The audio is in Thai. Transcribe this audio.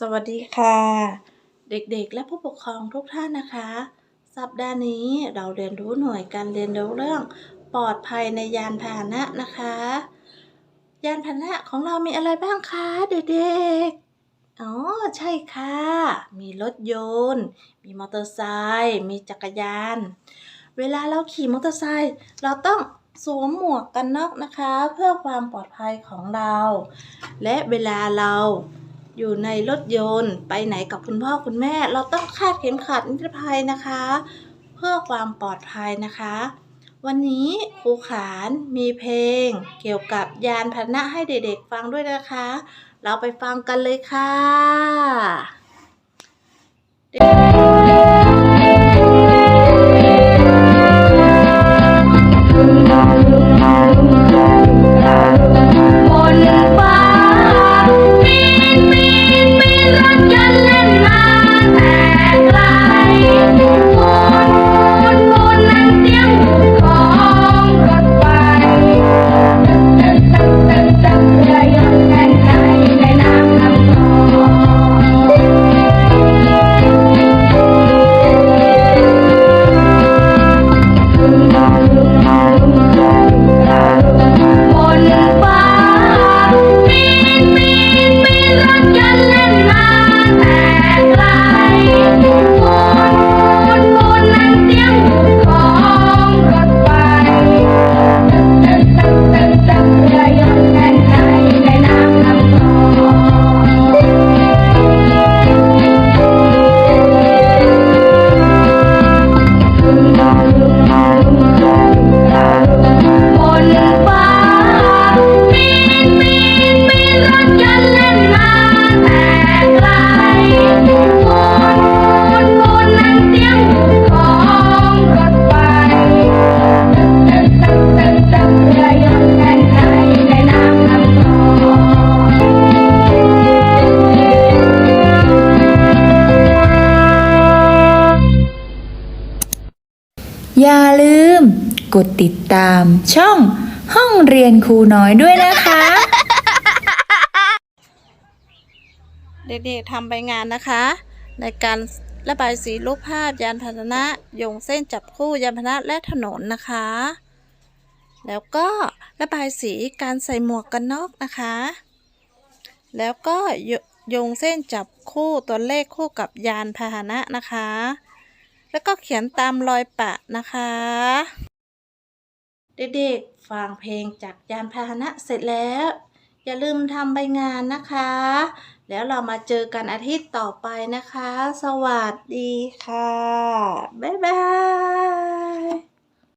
สวัสดีค่ะ เด็กๆ และผู้ปกครองทุกท่านนะคะ สัปดาห์นี้เราเรียนรู้หน่วยการเรียนรู้เรื่อง ปลอดภัยในยานพาหนะนะคะ ยานพาหนะของเรามีอะไรบ้างคะเด็กๆอ๋อใช่ค่ะ มีรถยนต์ มีมอเตอร์ไซค์มีจักรยาน เวลาเราขี่มอเตอร์ไซค์เราต้องสวมหมวกกันน็อกนะคะ เพื่อความปลอดภัยของเรา และเวลาเรา อยู่ในรถยนต์ ไปไหนกับคุณพ่อคุณแม่ เราต้องคาดเข็มขัดนิรภัยนะคะ เพื่อความปลอดภัยนะคะ วันนี้ครูขานมีเพลง เกี่ยวกับยานพาหนะให้เด็กๆฟังด้วยนะคะ เราไปฟังกันเลยค่ะ บ อย่าลืม กดติดตามช่องห้องเรียนครูน้อยด้วยนะคะ เด็กๆทำใบงานนะคะ ในการระบายสีรูปภาพยานพาหนะโยงเส้นจับคู่ยานพาหนะและถนนนะคะ แล้วก็ระบายสีการใส่หมวกกันน็อกนะคะ แล้วก็โยโยงเส้นจับคู่ตัวเลขคู่กับยานพาหนะนะคะ แล้วก็เขียนตามรอยปะนะคะ เด็กๆ ฟังเพลงจากยานพาหนะเสร็จแล้ว อย่าลืมทำใบงานนะคะ แล้วเรามาเจอกันอาทิตย์ต่อไปนะคะ สวัสดีค่ะ บ๊ายบาย